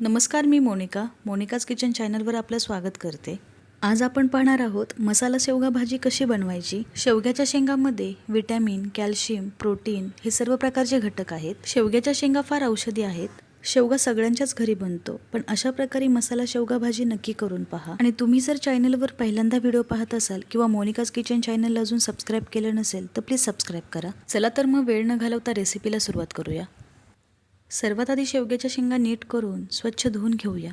नमस्कार मी Monika. Monika's kitchen चॅनलवर आपलं स्वागत करते. आज आपण पाहणार आहोत मसाला शेवगा भाजी कशी बनवायची? शेवग्याच्या शेंगामध्ये विटॅमिन कॅल्शियम प्रोटीन हे सर्व प्रकारचे घटक आहेत. शेवग्याच्या शेंगा फार औषधी आहेत. शेवगा सगळ्यांच्याच घरी बनतो. पण अशा प्रकारे मसाला शेवगा भाजी नक्की करून पहा. आणि तुम्ही जर चॅनलवर पहिल्यांदा व्हिडिओ पाहत असाल किंवा मोनिकाज किचन चॅनलला अजून सबस्क्राईब केलं नसेल तर प्लीज सबस्क्राईब करा. चला तर मग वेळ न घालवता रेसिपीला सुरुवात करूया. सर्वात आधी शेवग्याच्या शेंगा नीट करून स्वच्छ धुवून घेऊया.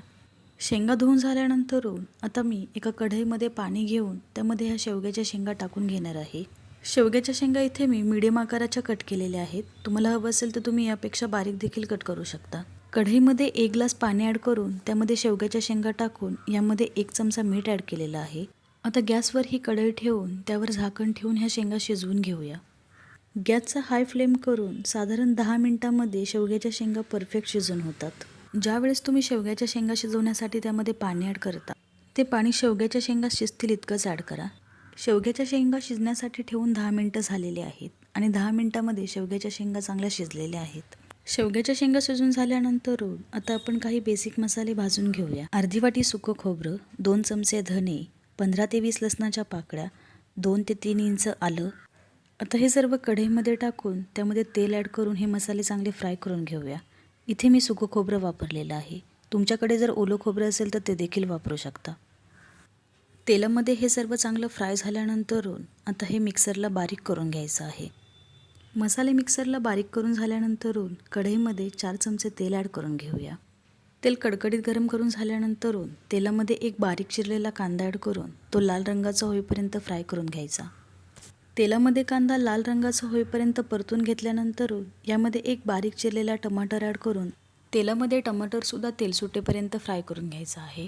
शेंगा धुवून झाल्यानंतरून आता मी एका कढईमध्ये पाणी घेऊन त्यामध्ये ह्या शेवग्याच्या शेंगा टाकून घेणार आहे. शेवग्याच्या शेंगा इथे मी मिडियम आकाराच्या कट केलेल्या आहेत. तुम्हाला हवं असेल तर तुम्ही यापेक्षा बारीक देखील कट करू शकता. कढईमध्ये एक ग्लास पाणी ॲड करून त्यामध्ये शेवग्याच्या शेंगा टाकून यामध्ये एक चमचा मीठ ॲड केलेलं आहे. आता गॅसवर ही कढई ठेवून त्यावर झाकण ठेवून ह्या शेंगा शिजवून घेऊया. गॅसचा हाय फ्लेम करून साधारण दहा मिनटामध्ये शेवग्याच्या शेंगा परफेक्ट शिजून होतात. ज्यावेळेस तुम्ही शेवग्याच्या शेंगा शिजवण्यासाठी त्यामध्ये पाणी ॲड करता ते पाणी शेवग्याच्या शेंगा शिजतील इतकंच ॲड करा. शेवग्याच्या शेंगा शिजण्यासाठी ठेवून दहा मिनटं झालेली आहेत आणि दहा मिनटामध्ये शेवग्याच्या शेंगा चांगल्या शिजलेल्या आहेत. शेवग्याच्या शेंगा शिजून झाल्यानंतर आता आपण काही बेसिक मसाले भाजून घेऊया. अर्धी वाटी सुकं खोबरं दोन चमचे धने पंधरा ते वीस लसणाच्या पाकळ्या दोन ते तीन इंच आलं आता हे सर्व कढईमध्ये टाकून त्यामध्ये तेल ॲड करून हे मसाले चांगले फ्राय करून घेऊया. इथे मी सुकं खोबरं वापरलेलं आहे. तुमच्याकडे जर ओलं खोबरं असेल तर ते देखील वापरू शकता. तेलामध्ये हे सर्व चांगलं फ्राय झाल्यानंतरून आता हे मिक्सरला बारीक करून घ्यायचं आहे. मसाले मिक्सरला बारीक करून झाल्यानंतरून कढईमध्ये चार चमचे तेल ॲड करून घेऊया. तेल कडकडीत गरम करून झाल्यानंतरून तेलामध्ये एक बारीक चिरलेला कांदा ॲड करून तो लाल रंगाचा होईपर्यंत फ्राय करून घ्यायचा. तेलामध्ये कांदा लाल रंगाचा होईपर्यंत परतून घेतल्यानंतर यामध्ये एक बारीक चिरलेला टमाटर ॲड करून तेलामध्ये टमाटरसुद्धा तेल सुटेपर्यंत फ्राय करून घ्यायचा आहे.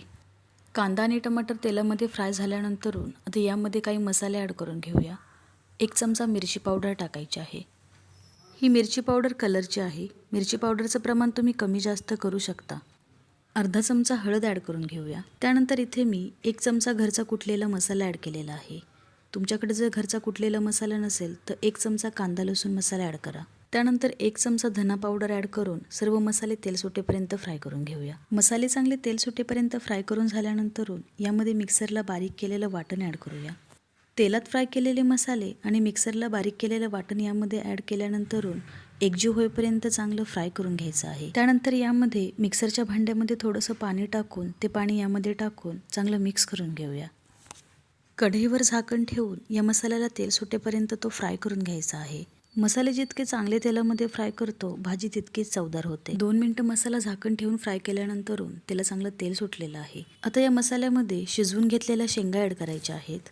कांदा आणि टमाटर तेलामध्ये फ्राय झाल्यानंतर आता यामध्ये काही मसाले ॲड करून घेऊया. एक चमचा मिरची पावडर टाकायची आहे. ही मिरची पावडर कलरची आहे. मिरची पावडरचं प्रमाण तुम्ही कमी जास्त करू शकता. अर्धा चमचा हळद ॲड करून घेऊया. त्यानंतर इथे मी एक चमचा घरचा कुटलेला मसाला ॲड केलेला आहे. तुमच्याकडे जर घरचा कुठलेला मसाला नसेल तर एक चमचा कांदा लसूण मसाला ॲड करा. त्यानंतर एक चमचा धना पावडर ॲड करून सर्व मसाले तेल सुटेपर्यंत फ्राय करून घेऊया. मसाले चांगले तेल सुटेपर्यंत फ्राय करून झाल्यानंतरून यामध्ये मिक्सरला बारीक केलेलं वाटण ॲड करूया. तेलात फ्राय केलेले मसाले आणि मिक्सरला बारीक केलेलं वाटण यामध्ये ॲड केल्यानंतरून एकजीव होईपर्यंत चांगलं फ्राय करून घ्यायचं आहे. त्यानंतर यामध्ये मिक्सरच्या भांड्यामध्ये थोडंसं पाणी टाकून ते पाणी यामध्ये टाकून चांगलं मिक्स करून घेऊया. कढईवर झाकण ठेवून या मसाल्याला तेल सुटेपर्यंत तो फ्राय करून घ्यायचा आहे. मसाले जितके चांगले तेलामध्ये फ्राय करतो भाजी तितकीच चवदार होते. दोन मिनटं मसाला झाकण ठेवून फ्राय केल्यानंतरून त्याला चांगलं तेल सुटलेलं आहे. आता या मसाल्यामध्ये शिजवून घेतलेल्या शेंगा ॲड करायच्या आहेत.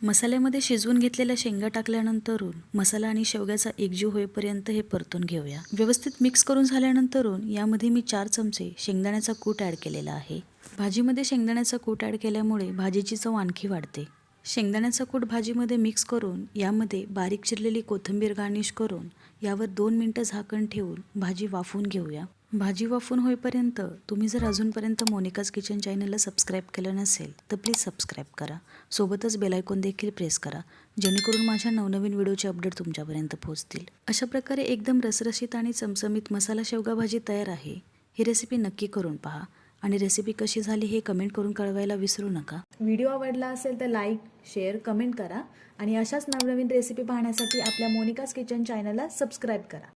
मसाल्यामध्ये शिजवून घेतलेल्या शेंगा टाकल्यानंतरून मसाला आणि शेवग्याचा एकजीव होईपर्यंत हे परतून घेऊया. व्यवस्थित मिक्स करून झाल्यानंतरून यामध्ये मी चार चमचे शेंगदाण्याचा कूट ॲड केलेला आहे. भाजीमध्ये शेंगदाण्याचा कूट ॲड केल्यामुळे भाजीची चव आणखी वाढते. शेंगदाण्याचा कूट भाजीमध्ये मिक्स करून यामध्ये बारीक चिरलेली कोथिंबीर गार्निश करून यावर दोन मिनटं झाकण ठेवून भाजी वाफवून घेऊया. भाजी वाफून होईपर्यंत तुम्ही जर अजूनपर्यंत मोनिकाज किचन चॅनलला सबस्क्राईब केलं नसेल तर प्लीज सबस्क्राईब करा. सोबतच बेलायकॉन देखील प्रेस करा जेणेकरून माझ्या नवनवीन व्हिडिओचे अपडेट तुमच्यापर्यंत पोहोचतील. अशा प्रकारे एकदम रसरशीत आणि चमचमीत मसाला शेवगा भाजी तयार आहे. ही रेसिपी नक्की करून पहा. आणि रेसिपी कशी झाली हे कमेंट करून कळवायला विसरू नका. व्हिडिओ आवडला असेल तर लाईक शेअर कमेंट करा आणि अशाच नवनवीन रेसिपी पाहण्यासाठी आपल्या मोनिकाज किचन चॅनलला सबस्क्राईब करा.